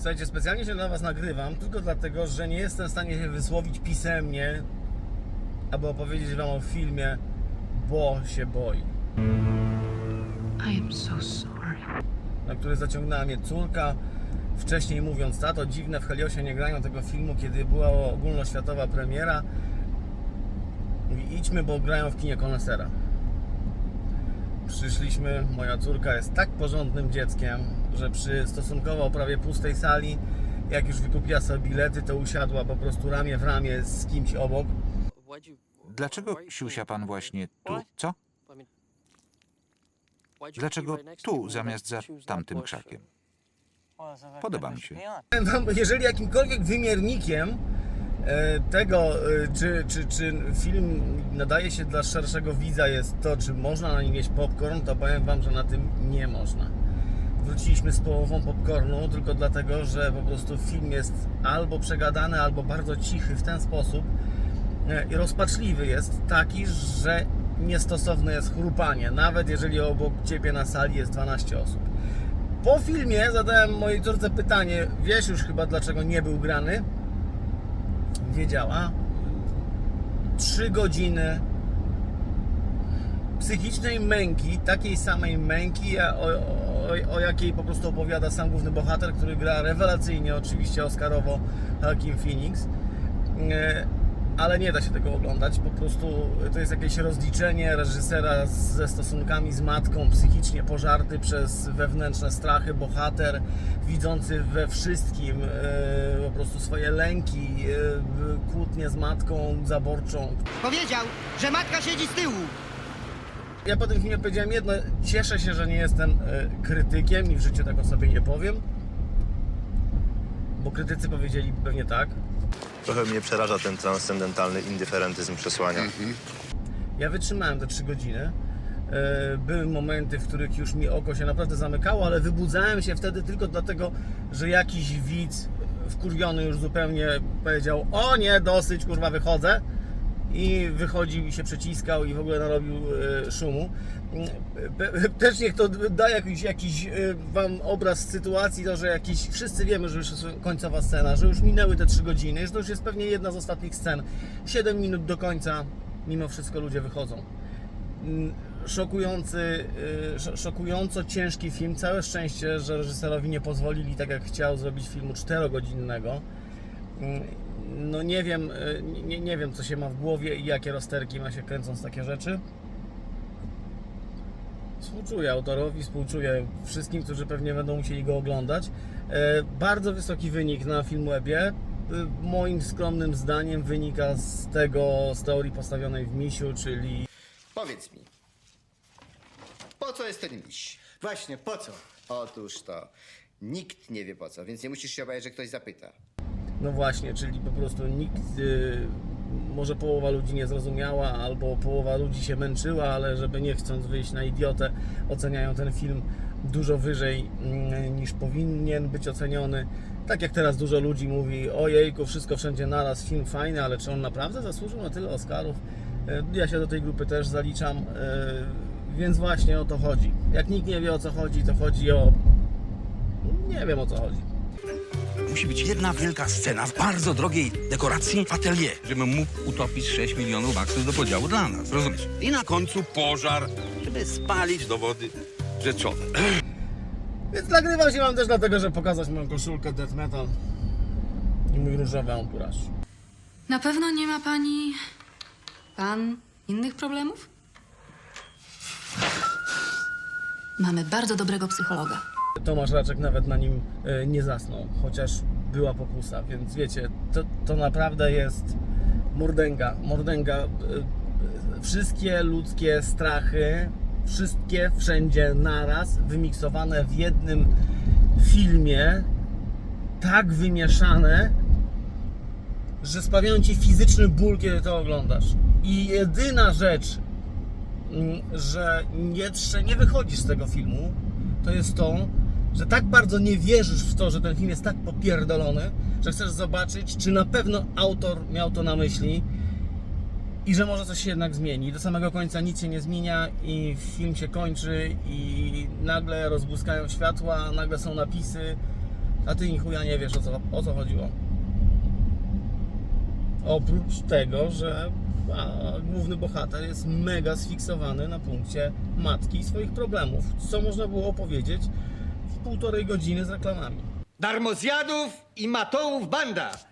Słuchajcie, specjalnie się dla Was nagrywam, tylko dlatego, że nie jestem w stanie się wysłowić pisemnie, aby opowiedzieć Wam o filmie, bo się boi. I am so sorry. na który zaciągnęła mnie córka. Wcześniej mówiąc, tato, dziwne w Heliosie nie grają tego filmu, kiedy była ogólnoświatowa premiera. Mówi, idźmy, bo grają w kinie konesera. Przyszliśmy, moja córka jest tak porządnym dzieckiem, że przy stosunkowo prawie pustej sali, jak już wykupiła sobie bilety, to usiadła po prostu ramię w ramię z kimś obok. Dlaczego siusia pan właśnie tu? Co? Dlaczego tu zamiast za tamtym krzakiem? Podoba mi się. Jeżeli jakimkolwiek wymiernikiem tego, e, czy, czy, czy film nadaje się dla szerszego widza jest to, czy można na nim jeść popcorn, to powiem wam, że na tym nie można. Wróciliśmy z połową popcornu tylko dlatego, że po prostu film jest albo przegadany, albo bardzo cichy w ten sposób e, i rozpaczliwy jest taki, że niestosowne jest chrupanie, nawet jeżeli obok ciebie na sali jest 12 osób. Po filmie zadałem mojej córce pytanie, wiesz już chyba dlaczego nie był grany? Wiedziała. Trzy godziny psychicznej męki, takiej samej męki, o, o, o jakiej po prostu opowiada sam główny bohater, który gra rewelacyjnie, oczywiście Oscarowo Joaquin Phoenix. Ale nie da się tego oglądać, po prostu to jest jakieś rozliczenie reżysera ze stosunkami z matką, psychicznie pożarty przez wewnętrzne strachy, bohater widzący we wszystkim e, po prostu swoje lęki, e, kłótnie z matką zaborczą, Powiedział, że matka siedzi z tyłu. ja po tym filmie powiedziałem jedno, cieszę się, że nie jestem e, krytykiem i w życiu tak o sobie nie powiem. Bo krytycy powiedzieli pewnie tak. Trochę mnie przeraża ten transcendentalny indyferentyzm przesłania. Ja wytrzymałem te 3 godziny. E, Były momenty, w których już mi oko się naprawdę zamykało, ale wybudzałem się wtedy tylko dlatego, że jakiś widz wkurwiony już zupełnie powiedział o nie, dosyć, kurwa, wychodzę. I wychodził i się przeciskał i w ogóle narobił e, szumu. Też niech to da jakiś, jakiś e, wam obraz sytuacji, to, że jakiś, wszyscy wiemy, że już jest końcowa scena, że już minęły te 3 godziny, że to już jest pewnie jedna z ostatnich scen. 7 minut do końca, mimo wszystko ludzie wychodzą. Mm, Szokujący, sz- szokująco ciężki film. Całe szczęście, że reżyserowi nie pozwolili, tak jak chciał, zrobić filmu 4-godzinnego. No nie wiem, y, nie, nie wiem co się ma w głowie i jakie rozterki ma się kręcąc takie rzeczy. Współczuję autorowi, współczuję wszystkim, którzy pewnie będą musieli go oglądać. E, Bardzo wysoki wynik na Filmwebie. E, Moim skromnym zdaniem wynika z tego, z teorii postawionej w Misiu, czyli Powiedz mi, po co jest ten miś? Właśnie, po co? Otóż to, nikt nie wie po co, więc nie musisz się obawiać, że ktoś zapyta. No właśnie, czyli po prostu nikt, y, może połowa ludzi nie zrozumiała, albo połowa ludzi się męczyła, ale żeby nie chcąc wyjść na idiotę, oceniają ten film dużo wyżej mm, niż powinien być oceniony. Tak jak teraz dużo ludzi mówi, ojejku, wszystko wszędzie naraz, film fajny, ale czy on naprawdę zasłużył na tyle Oscarów? Y, Ja się do tej grupy też zaliczam, y, więc właśnie o to chodzi. Jak nikt nie wie o co chodzi, to chodzi o... Nie wiem o co chodzi. Musi być jedna wielka scena w bardzo drogiej dekoracji w atelier, żebym mógł utopić 6 milionów baksów do podziału dla nas, rozumiesz? I na końcu pożar, żeby spalić dowody rzeczowe. Więc nagrywam się wam też dlatego, że pokazać moją koszulkę Death Metal i mój różowy anturaż. Na pewno nie ma pani. pan innych problemów? Mamy bardzo dobrego psychologa. Tomasz Raczek nawet na nim e, nie zasnął, chociaż była pokusa, więc wiecie, to, to naprawdę jest mordęga, mordęga. e, e, Wszystkie ludzkie strachy, wszystkie wszędzie naraz, wymiksowane w jednym filmie, tak wymieszane, że sprawiają ci fizyczny ból, kiedy to oglądasz. I jedyna rzecz, mm, że jeszcze nie wychodzisz z tego filmu, to jest to, że tak bardzo nie wierzysz w to, że ten film jest tak popierdolony, że chcesz zobaczyć, czy na pewno autor miał to na myśli i że może coś się jednak zmieni. Do samego końca nic się nie zmienia i film się kończy i nagle rozbłyskają światła, nagle są napisy A ty chuja nie wiesz o co, o co chodziło. Oprócz tego, że główny bohater jest mega sfiksowany na punkcie matki i swoich problemów, co można było opowiedzieć w półtorej godziny z reklamami. Darmozjadów i matołów banda!